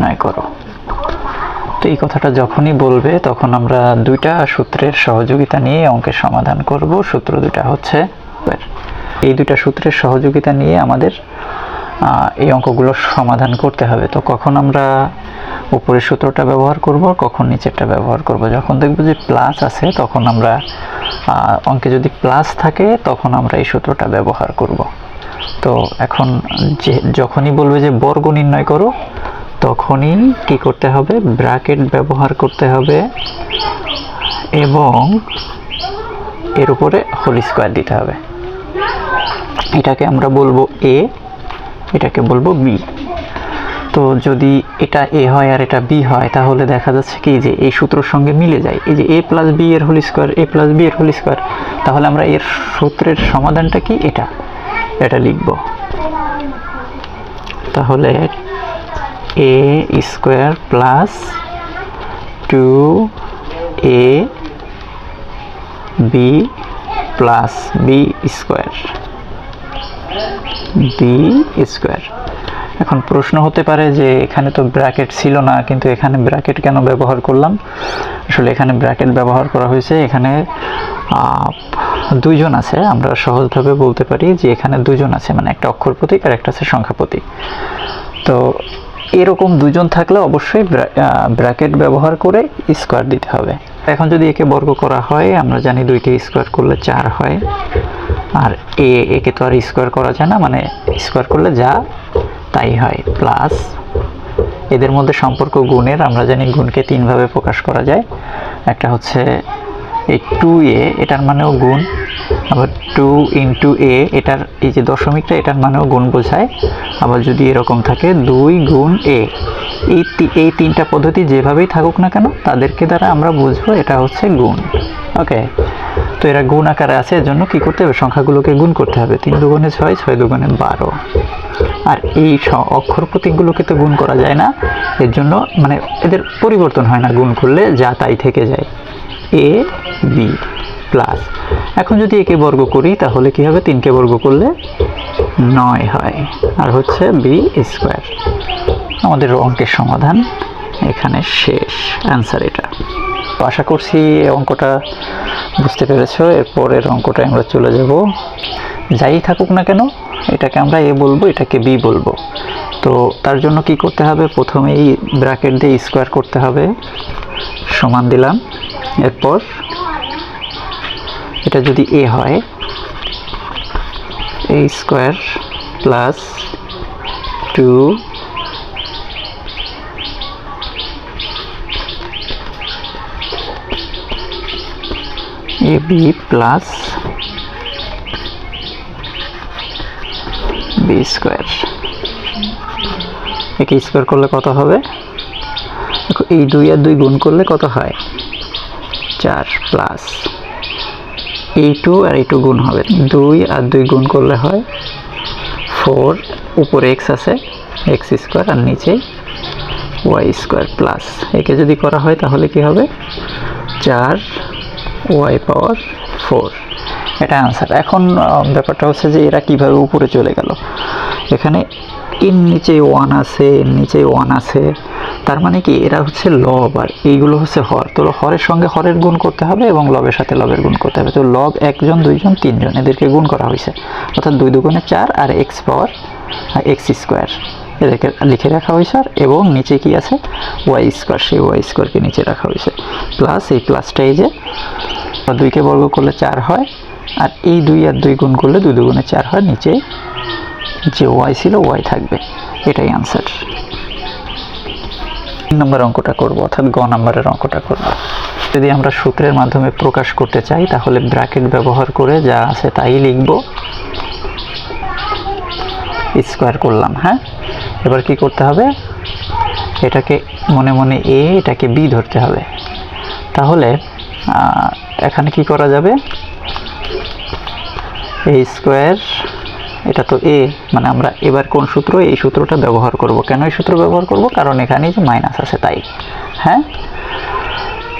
নির্ণয় করো। তো এই কথাটা যখনই বলবে, তখন আমরা দুইটা সূত্রের সহযোগিতা নিয়ে অঙ্কের সমাধান করব। সূত্র দুটা হচ্ছে এই দুইটা সূত্রের সহযোগিতা নিয়ে আমাদের এই অঙ্কগুলোর সমাধান করতে হবে। তো কখন আমরা উপরের সূত্রটা ব্যবহার করব, কখন নিচেরটা ব্যবহার করব? যখন দেখব যে প্লাস আছে, তখন আমরা অঙ্কে যদি প্লাস থাকে, তখন আমরা এই সূত্রটা ব্যবহার করব। তো এখন যে, যখনই বলবে যে বর্গ নির্ণয় করো তখনই কি করতে হবে? ব্র্যাকেট ব্যবহার করতে হবে এবং এর উপরে হোল স্কোয়ার দিতে হবে। এটাকে আমরা বলব এ এটাকে বলব বি তো যদি এটা এ হয় আর এটা বি হয়, তাহলে দেখা যাচ্ছে কি যে এই সূত্রের সঙ্গে মিলে যায়। এই যে এ প্লাস বি এর whole square A plus B এর হোল স্কোয়ার, তাহলে আমরা এর সূত্রের সমাধানটা কি? এটা। এটা লিখব। তাহলে A square plus two A B plus B square B square এখন প্রশ্ন হতে পারে যে এখানে তো ব্র্যাকেট ছিল না কিন্তু এখানে ব্র্যাকেট কেন ব্যবহার করলাম? আসলে এখানে ব্র্যাকেট ব্যবহার করা হয়েছে এখানে আহ, দুইজন আছে। আমরা সহজভাবে বলতে পারি যে এখানে দুজন আছে মানে একটা অক্ষর প্রতীক আর একটা আছে সংখ্যা প্রতীক। তো এরকম দুজন থাকলে অবশ্যই ব্র্যাকেট ব্যবহার করে স্কোয়ার দিতে হবে। এখন যদি একে বর্গ করা হয়, আমরা জানি দুইটি স্কোয়ার করলে চার হয়। আর এ, একে তো আর স্কোয়ার করা যায় না মানে স্কোয়ার করলে যা তাই হয়, প্লাস এদের মধ্যে সম্পর্ক গুণের, আমরা জানি গুণকে তিনভাবে প্রকাশ করা যায়। একটা হচ্ছে এই টু এ এটার মানেও গুণ। আবার টু ইন্টু এ এটার এই যে দশমিকটা, এটার মানেও গুণ বোঝায়। আবার যদি এরকম থাকে, দুই গুণ এ এই এই তিনটা পদ্ধতি যেভাবেই থাকুক না কেন, তাদেরকে দ্বারা আমরা বুঝব এটা হচ্ছে গুণ। ওকে তো এরা গুণ আকারে আছে এর জন্য কী করতে হবে? সংখ্যাগুলোকে গুণ করতে হবে। তিন দুগুণে ছয় ছয় দুগুণে বারো। আর এই অক্ষর প্রতীকগুলোকে তো গুণ করা যায় না। এর জন্য মানে এদের পরিবর্তন হয় না গুণ করলে, যা তাই থেকে যায়। A B plus. এখন যদি একে বর্গ করি, তাহলে কি হবে? তিনকে বর্গ করলে নয় হয়। আর হচ্ছে বি স্কোয়ার আমাদের অঙ্কের সমাধান এখানে শেষ অ্যান্সার এটা। তো আশা করছি অঙ্কটা বুঝতে পেরেছ। এরপরের অঙ্কটায় আমরা চলে যাব। যাই থাকুক না কেন, এটাকে আমরা এ বলব, এটাকে বি বলব। তো তার জন্য কি করতে হবে? প্রথমেই ব্র্যাকেট দিয়ে স্কোয়ার করতে হবে। সমান দিলাম। এরপর এটা যদি এ হয় A square plus two A B plus B square একে স্কোয়ার করলে কত হবে? এই দুই আর দুই গুণ করলে কত হয়? চার প্লাস এই টু আর এই টু গুণ হবে। দুই আর দুই গুণ করলে হয় ফোর উপরে এক্স আছে এক্স স্কোয়ার আর নিচে ওয়াই স্কোয়ার প্লাস একে যদি করা হয় তাহলে কি হবে? চার ওয়াই পাওয়ার ফোর এটা আনসার এখন ব্যাপারটা হচ্ছে যে এরা কীভাবে উপরে চলে গেল। এখানে এর নিচে ওয়ান আছে, এর নিচে ওয়ান আছে। তার মানে কি? এরা হচ্ছে লব আর এইগুলো হচ্ছে হর। তো হরের সঙ্গে হরের গুণ করতে হবে এবং লবের সাথে লবের গুণ করতে হবে। তো লব একজন, দুইজন, তিনজন এদেরকে গুণ করা হয়েছে। অর্থাৎ দুই দুগুণে চার আর এক্স পাওয়ার আর এক্স স্কোয়ার এদেরকে লিখে রাখা হয়েছে আর এবং নিচে কি আছে? ওয়াই স্কোয়ার সেই ওয়াই স্কোয়ারকে নিচে রাখা হয়েছে। প্লাস এই প্লাসটা এই যে দুইকে বর্গ করলে চার হয় আর এই দুই আর দুই গুণ করলে দুই দুগুণে চার হয়। নিচে যে ওয়াই ছিল ওয়াই থাকবে। এটাই আনসার তিন নম্বর অঙ্কটা করব অর্থাৎ গ নম্বরের অঙ্কটা করব। যদি আমরা সূত্রের মাধ্যমে প্রকাশ করতে চাই, তাহলে ব্র্যাকেট ব্যবহার করে যা আছে তাই লিখব। স্কোয়ার করলাম হ্যাঁ? এবার কি করতে হবে? এটাকে মনে মনে এ, এটাকে বি ধরতে হবে। তাহলে এখানে কি করা যাবে? এ স্কোয়ার এটা তো এ মানে আমরা এবার কোন সূত্র? এই সূত্রটা ব্যবহার করব। কেন এই সূত্র ব্যবহার করব? কারণ এখানে যে মাইনাস আছে তাই। হ্যাঁ?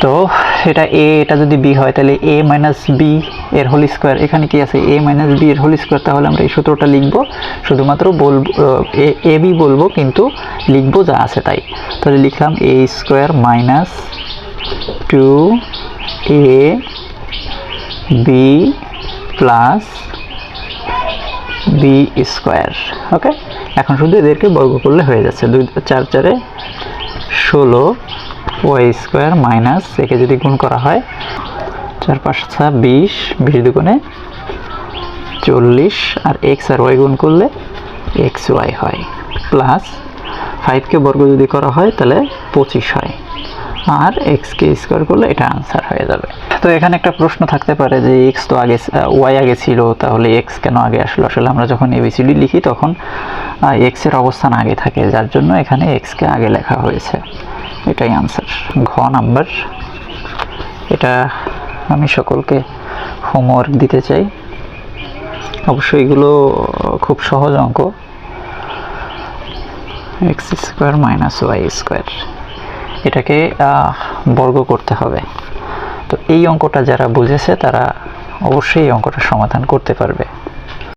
তো এটা এ এটা যদি বি হয়, তাহলে এ মাইনাস বি এর হোল স্কোয়ার এখানে কি আছে? এ মাইনাস বি এর হোল স্কোয়ার তাহলে আমরা এই সূত্রটা লিখব। শুধুমাত্র বলব, এ বি বলব, কিন্তু লিখব যা আছে তাই। তাহলে লিখলাম A square minus two A B plus B square okay এখন শুধু এদেরকে বর্গ করলে হয়ে যাচ্ছে। দুই, চার, চারে ষোলো ওয়াই স্কোয়ার মাইনাস একে যদি গুণ করা হয়, চার পাঁচটা বিশ বিশ দুগুণে চল্লিশ, আর এক্স আর ওয়াই গুণ করলে এক্স ওয়াই হয়। প্লাস ফাইভকে বর্গ যদি করা হয়, তাহলে পঁচিশ হয়। আর এক্সকে স্কোয়ার করলে এটা আনসার হয়ে যাবে। তো এখানে একটা প্রশ্ন থাকতে পারে যে এক্স তো আগে ওয়াই আগে ছিল, তাহলে এক্স কেন আগে আসলো? আসলে আমরা যখন এবিসিডি লিখি তখন এক্সের অবস্থান আগে থাকে, যার জন্য এখানে এক্সকে আগে লেখা হয়েছে। এটাই আনসার ঘ নাম্বার। এটা আমি সকলকে হোমওয়ার্ক দিতে চাই। অবশ্যই এগুলো খুব সহজ অঙ্ক। X square minus Y square এটাকে বর্গ করতে হবে। তো এই অঙ্কটা যারা বুঝেছে তারা অবশ্যই এই অঙ্কটা সমাধান করতে পারবে।